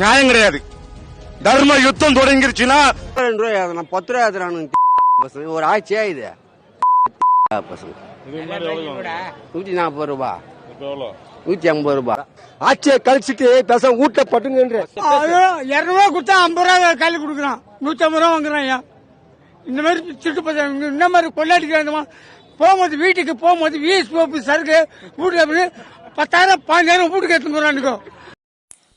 நியாயம் கிடையாது. தர்ம யுத்தம் தொடங்கிருச்சுன்னா ரெண்டு ரூபாய் ஏத்தலாம் பத்து ரூபாய் ஏத்துறானுங்க பசங்க. ஒரு ஆட்சியா இது? பசங்க. நூத்தி நாற்பது ரூபா. நூத்தி ஐம்பது ரூபா. ஆட்சியை கழிச்சிட்டு பேச ஊட்ட பட்டுங்கன்ற இரநூறுவா கொடுத்தா ஐம்பது ரூபா கையில் கொடுக்குறான். நூற்றி ஐம்பது ரூபா வாங்குறான் ஐயா. இந்த மாதிரி திருட்டு பசங்க இந்த மாதிரி கொள்ளாடிக்கிறாங்க போகும்போது வீட்டுக்கு போகும்போது வீஸ் சோப்பு சருக்கு வீட்டுக்கு அப்படி பத்தாயிரம் பதினாயிரம் வீட்டுக்கு எடுத்துன்னு போறானுக்கோ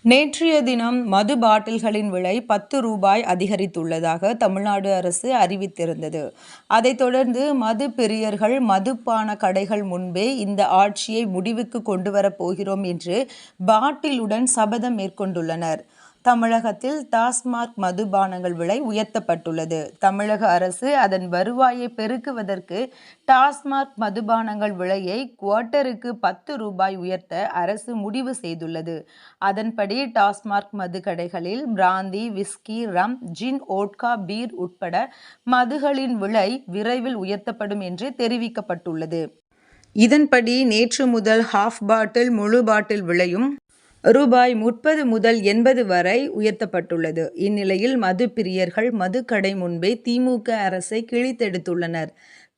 நேற்றைய தினம் மது பாட்டில்களின் விலை பத்து ரூபாய் அதிகரித்துள்ளதாக தமிழ்நாடு அரசு அறிவித்திருந்தது. அதைத் தொடர்ந்து மது பிரியர்கள் மதுப்பான கடைகள் முன்பே இந்த ஆட்சியை முடிவுக்கு கொண்டு வரப் போகிறோம் என்று பாட்டிலுடன் சபதம் மேற்கொண்டுள்ளனர். தமிழகத்தில் டாஸ்மாக் மதுபானங்கள் விலை உயர்த்தப்பட்டுள்ளது. தமிழக அரசு அதன் வருவாயை பெருக்குவதற்கு டாஸ்மாக் மதுபானங்கள் விலையை குவார்ட்டருக்கு பத்து ரூபாய் உயர்த்த அரசு முடிவு செய்துள்ளது. அதன்படி டாஸ்மாக் மது கடைகளில் brandy whisky rum gin vodka beer உட்பட மதுகளின் விலை விரைவில் உயர்த்தப்படும் என்று தெரிவிக்கப்பட்டுள்ளது. இதன்படி நேற்று முதல் ஹாஃப் பாட்டில் முழு பாட்டில் விலையும் ரூபாய் முப்பது முதல் எண்பது வரை உயர்த்தப்பட்டுள்ளது. இந்நிலையில் மது பிரியர்கள் மதுக்கடை முன்பே திமுக அரசை கிழித்தெடுத்துள்ளனர்.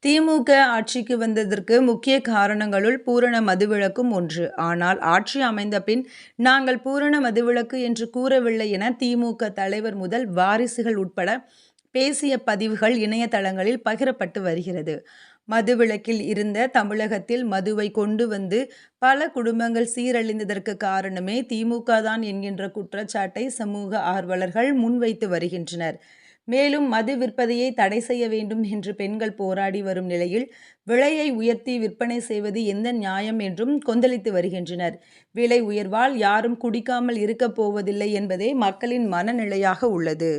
திமுக ஆட்சிக்கு வந்ததற்கு முக்கிய காரணங்களுள் பூரண மதுவிலக்கும் ஒன்று. ஆனால் ஆட்சி அமைந்த பின் நாங்கள் பூரண மதுவிலக்கு என்று கூறவில்லை என திமுக தலைவர் முதல் வாரிசுகள் உட்பட பேசிய பதிவுகள் இணையதளங்களில் பகிரப்பட்டு வருகிறது. மதுவிலக்கில் இருந்த தமிழகத்தில் மதுவை கொண்டு வந்து பல குடும்பங்கள் சீரழிந்ததற்கு காரணமே திமுக தான் என்கின்ற குற்றச்சாட்டை சமூக ஆர்வலர்கள் முன்வைத்து வருகின்றனர். மேலும் மது விற்பதையை தடை செய்ய வேண்டும் என்று பெண்கள் போராடி வரும் நிலையில் விலையை உயர்த்தி விற்பனை செய்வது எந்த நியாயம் என்றும் கொந்தளித்து வருகின்றனர். விலை உயர்வால் யாரும் குடிக்காமல் இருக்கப் போவதில்லை என்பதே மக்களின் மனநிலையாக உள்ளது.